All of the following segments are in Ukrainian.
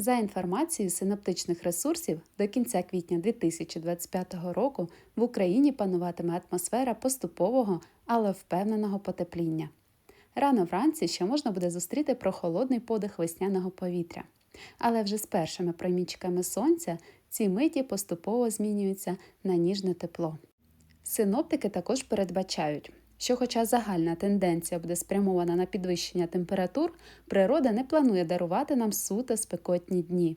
За інформацією синоптичних ресурсів, до кінця квітня 2025 року в Україні пануватиме атмосфера поступового, але впевненого потепління. Рано вранці ще можна буде зустріти прохолодний подих весняного повітря. Але вже з першими промічками сонця ці миті поступово змінюються на ніжне тепло. Синоптики також передбачають, що, хоча загальна тенденція буде спрямована на підвищення температур, природа не планує дарувати нам суто спекотні дні.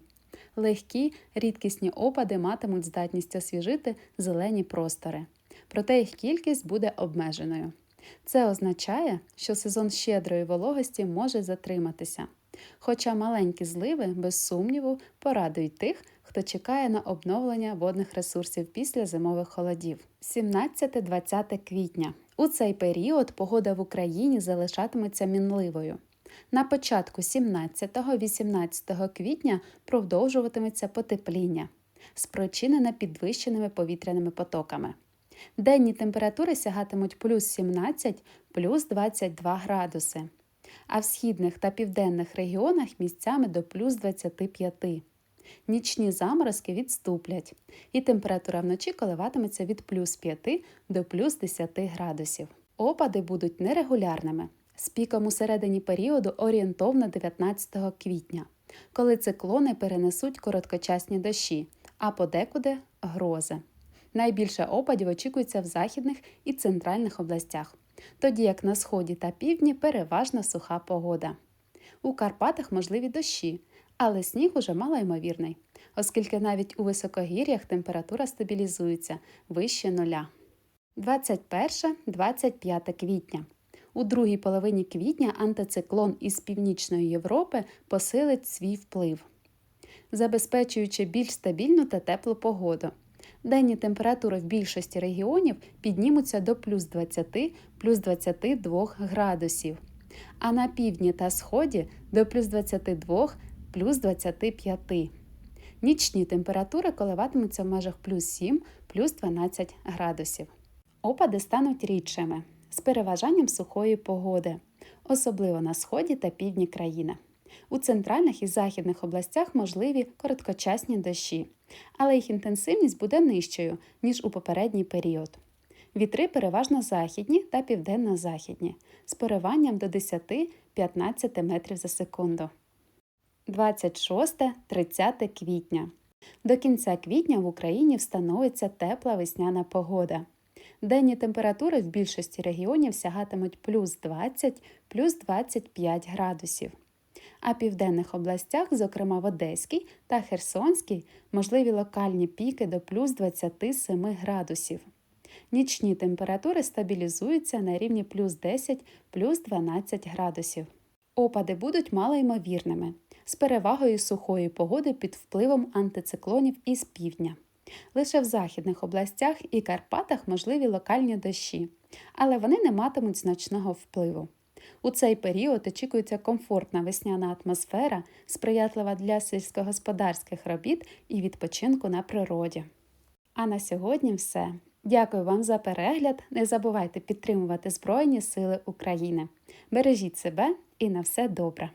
Легкі, рідкісні опади матимуть здатність освіжити зелені простори, проте їх кількість буде обмеженою. Це означає, що сезон щедрої вологості може затриматися. Хоча маленькі зливи, без сумніву, порадують тих, хто чекає на обновлення водних ресурсів після зимових холодів. 17-20 квітня. У цей період погода в Україні залишатиметься мінливою. На початку 17-18 квітня продовжуватиметься потепління, спричинене підвищеними повітряними потоками. Денні температури сягатимуть плюс 17, плюс 22 градуси, а в східних та південних регіонах місцями до плюс 25. Нічні заморозки відступлять, і температура вночі коливатиметься від плюс 5 до плюс 10 градусів. Опади будуть нерегулярними, з піком у середині періоду орієнтовно 19 квітня, коли циклони перенесуть короткочасні дощі, а подекуди грози. Найбільше опадів очікується в західних і центральних областях, тоді як на сході та півдні переважно суха погода. У Карпатах можливі дощі, але сніг уже малоймовірний, оскільки навіть у високогір'ях температура стабілізується вище нуля. 21-25 квітня. У другій половині квітня антициклон із Північної Європи посилить свій вплив, забезпечуючи більш стабільну та теплу погоду. Денні температури в більшості регіонів піднімуться до плюс 20 плюс 22 градусів, а на півдні та сході до плюс 22 плюс 25. Нічні температури коливатимуться в межах плюс 7 плюс 12 градусів. Опади стануть рідшими з переважанням сухої погоди, особливо на сході та півдні країни. У центральних і західних областях можливі короткочасні дощі, але їх інтенсивність буде нижчою, ніж у попередній період. Вітри переважно західні та південно-західні, з пориванням до 10-15 метрів за секунду. 26-30 квітня. До кінця квітня в Україні встановиться тепла весняна погода. Денні температури в більшості регіонів сягатимуть плюс 20 плюс 25 градусів. А південних областях, зокрема в Одеській та Херсонській, можливі локальні піки до плюс 27 градусів. Нічні температури стабілізуються на рівні плюс 10 плюс 12 градусів. Опади будуть малоймовірними, з перевагою сухої погоди під впливом антициклонів із півдня. Лише в західних областях і Карпатах можливі локальні дощі, але вони не матимуть значного впливу. У цей період очікується комфортна весняна атмосфера, сприятлива для сільськогосподарських робіт і відпочинку на природі. А на сьогодні все. Дякую вам за перегляд. Не забувайте підтримувати Збройні Сили України. Бережіть себе і на все добре!